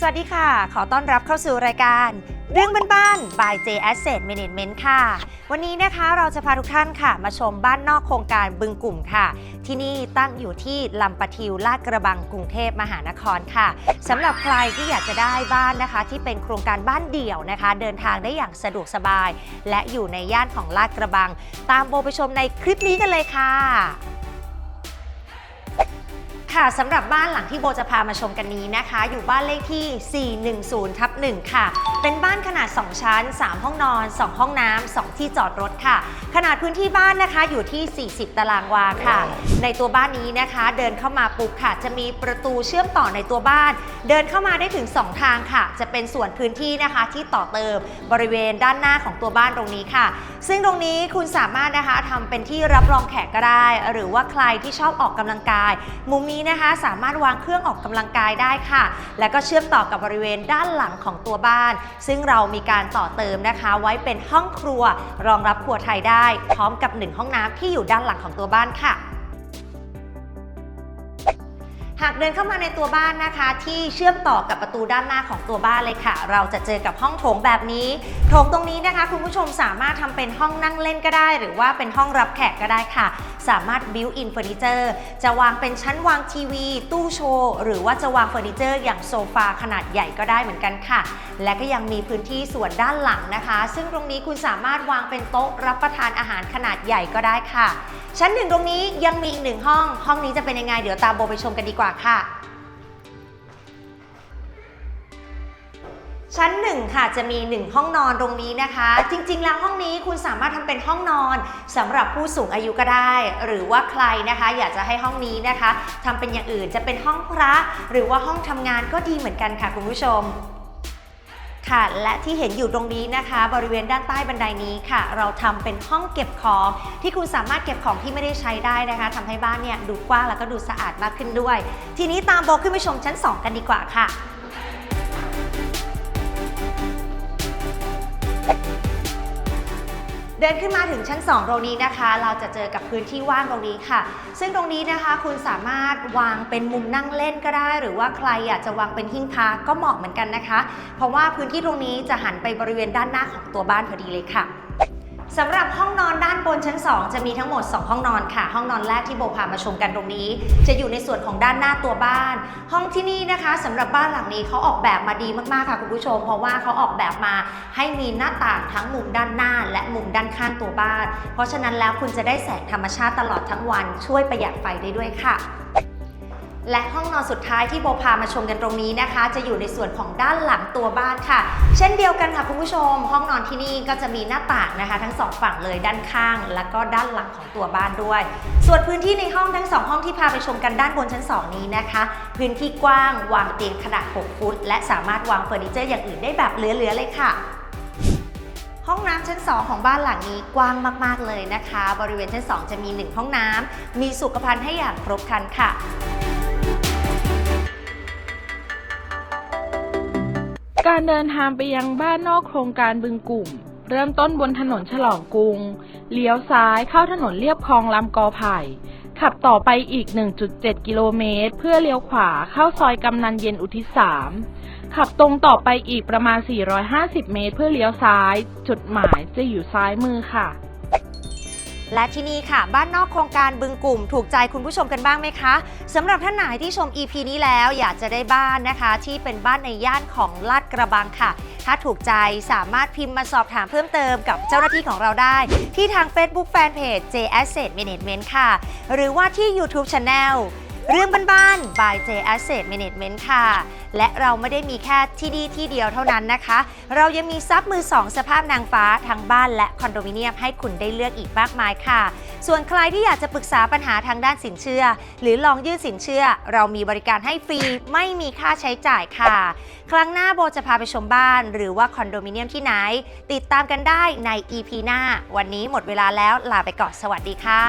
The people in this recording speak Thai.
สวัสดีค่ะ ขอต้อนรับเข้าสู่รายการ เรื่องบ้านๆ by J Asset Management ค่ะ วันนี้นะคะเราจะพาทุกท่านค่ะ มาชมบ้านนอกโครงการบึงกลุ่มค่ะ ที่นี่ตั้งอยู่ที่ลำปะทิวลาดกระบังกรุงเทพมหานครค่ะสำหรับใครที่อยากจะได้บ้านนะคะ ที่เป็นโครงการบ้านเดี่ยวนะคะ เดินทางได้อย่างสะดวกสบาย และอยู่ในย่านของลาดกระบัง ตามโบไปชมในคลิปนี้กันเลยค่ะ ค่ะสำหรับบ้านหลังที่โบจะพามาชมกันนี้นะคะ อยู่บ้านเลขที่ 410ทับ1ค่ะเป็นบ้านขนาด 2 ชั้น 3 ห้องนอน 2 ห้องน้ำ2ที่จอดรถค่ะ ขนาดพื้นที่บ้านนะคะอยู่ที่ 40 ตารางวาค่ะ ในตัวบ้านนี้นะคะ เดินเข้ามาปุ๊บค่ะ จะมีประตูเชื่อมต่อในตัวบ้าน เดินเข้ามาได้ถึง 2 ทางค่ะ จะเป็นส่วนพื้นที่นะคะที่ต่อเติมบริเวณด้านหน้าของตัวบ้านตรงนี้ค่ะ ซึ่งตรงนี้คุณสามารถนะคะทำเป็นที่รับรองแขกก็ได้ หรือว่าใครที่ชอบออกกำลังกาย มุมนี้นะคะสามารถวางเครื่องออกกำลังกายได้ค่ะ แล้วก็เชื่อมต่อกับบริเวณด้านหลังของตัวบ้านซึ่งเรามีการต่อเติมนะคะ ไว้เป็นห้องครัวรองรับครัวไทยได้ พร้อมกับหนึ่งห้องน้ำที่อยู่ด้านหลังของตัวบ้านค่ะ หากเดินเข้ามาในตัวบ้านนะคะ ที่เชื่อมต่อกับประตูด้านหน้าของตัวบ้านเลยค่ะ เราจะเจอกับห้องโถงแบบนี้โถงตรงนี้นะคะ คุณผู้ชมสามารถทำเป็นห้องนั่งเล่นก็ได้ หรือว่าเป็นห้องรับแขกก็ได้ค่ะ สามารถ built in เฟอร์นิเจอร์จะวางเป็นชั้นวางทีวี ตู้โชว์หรือว่าจะวางเฟอร์นิเจอร์อย่างโซฟาขนาดใหญ่ก็ได้เหมือนกันค่ะ และก็ยังมีพื้นที่ส่วนด้านหลังนะคะ ซึ่งตรงนี้คุณสามารถวางเป็นโต๊ะรับประทานอาหารขนาดใหญ่ก็ได้ค่ะ ชั้นหนึ่งตรงนี้ยังมีอีกหนึ่งห้อง ห้องนี้จะเป็นยังไงเดี๋ยวตามโบไปชมกันดีกว่าค่ะ ชั้นหนึ่งค่ะจะมี 1 ห้องนอนตรงนี้นะคะ จริง ๆ แล้วห้องนี้คุณสามารถทำเป็นห้องนอนสำหรับผู้สูงอายุก็ได้ หรือว่าใครนะคะ อยากจะให้ห้องนี้นะคะทำเป็นอย่างอื่นจะเป็นห้องพระหรือว่าห้องทำงานก็ดีเหมือนกันค่ะคุณผู้ชม ค่ะ และที่เห็นอยู่ตรงนี้นะคะ บริเวณด้านใต้บันไดนี้ค่ะ เราทำเป็นห้องเก็บของ ที่คุณสามารถเก็บของที่ไม่ได้ใช้ได้นะคะทำให้บ้านเนี่ยดูกว้างแล้วก็ดูสะอาดมากขึ้นด้วย ทีนี้ตามโบขึ้นไปชมชั้น 2 กันดีกว่าค่ะ เดินขึ้นมาถึงชั้น 2 ตรงนี้นะคะ เราจะเจอกับพื้นที่ว่างตรงนี้ค่ะ ซึ่งตรงนี้นะคะคุณสามารถวางเป็นมุมนั่งเล่นก็ได้ หรือว่าใครอยากจะวางเป็นหิ้งพักก็เหมาะเหมือนกันนะคะ เพราะว่าพื้นที่ตรงนี้จะหันไปบริเวณด้านหน้าของตัวบ้านพอดีเลยค่ะ สำหรับห้องนอนด้านบนชั้น 2 จะมีทั้งหมด 2 ห้องนอนค่ะ ห้องนอนแรกที่โบพามาชมกันตรงนี้ จะอยู่ในส่วนของด้านหน้าตัวบ้าน ห้องที่นี่นะคะสำหรับบ้านหลังนี้เขาออกแบบมาดีมากๆค่ะคุณผู้ชม เพราะว่าเขาออกแบบมาให้มีหน้าต่างทั้งมุมด้านหน้า และมุมด้านข้างตัวบ้าน เพราะฉะนั้นแล้วคุณจะได้แสงธรรมชาติตลอดทั้งวัน ช่วยประหยัดไฟได้ด้วยค่ะ และห้องนอนสุดท้ายที่โบพามาชมกันตรงนี้นะคะ จะอยู่ในส่วนของด้านหลังตัวบ้านค่ะ เช่นเดียวกันค่ะคุณผู้ชม ห้องนอนที่นี่ก็จะมีหน้าต่างนะคะ ทั้งสองฝั่งเลยด้านข้าง และก็ด้านหลังของตัวบ้านด้วย ส่วนพื้นที่ในห้องทั้งสองห้องที่พาไปชมกันด้านบนชั้น 2 นี้นะคะ พื้นที่กว้างวางเตียงขนาด 6 ฟุต และสามารถวางเฟอร์นิเจอร์อย่างอื่นได้แบบเหลือๆเลยค่ะห้องน้ำชั้น 2 ของบ้านหลังนี้กว้างมาก ๆ เลยนะคะ บริเวณชั้น 2 จะมี 1 ห้องน้ำมีสุขภัณฑ์ให้อย่างครบครันค่ะ การเดินทางไปยังบ้านนอกโครงการบึงกลุ่ม เริ่มต้นบนถนนฉลองกรุง เลี้ยวซ้ายเข้าถนนเลียบคลองลำกอไผ่ ขับต่อไปอีก 1.7 กิโลเมตร เพื่อเลี้ยวขวาเข้าซอยกำนันเย็นอุทิศ3ขับตรงต่อไปอีกประมาณ 450 เมตร เพื่อเลี้ยวซ้าย จุดหมายจะอยู่ซ้ายมือค่ะ และที่นี่ค่ะ บ้านนอกโครงการบึงกลุ่ม ถูกใจคุณผู้ชมกันบ้างไหมคะสำหรับท่านไหนที่ชม EP นี้แล้วอยากจะได้บ้านนะคะ ที่เป็นบ้านในย่านของลาดกระบังค่ะ ถ้าถูกใจสามารถพิมพ์มาสอบถามเพิ่มเติมกับเจ้าหน้าที่ของเราได้ ที่ทาง Facebook Fanpage J Asset Management ค่ะ หรือว่าที่ YouTube Channel เรื่องบ้านๆ by J Asset Management ค่ะ และเราไม่ได้มีแค่ที่ดีที่เดียวเท่านั้นนะคะ เรายังมีซับมือ2สภาพนางฟ้าทั้งบ้านและคอนโดมิเนียมให้คุณได้เลือกอีกมากมายค่ะ ส่วนใครที่อยากจะปรึกษาปัญหาทางด้านสินเชื่อ หรือลองยื่นสินเชื่อ เรามีบริการให้ฟรีไม่มีค่าใช้จ่ายค่ะ ครั้งหน้าโบจะพาไปชมบ้าน หรือว่าคอนโดมิเนียมที่ไหน ติดตามกันได้ใน EP หน้า วันนี้หมดเวลาแล้วลาไปก่อนสวัสดีค่ะ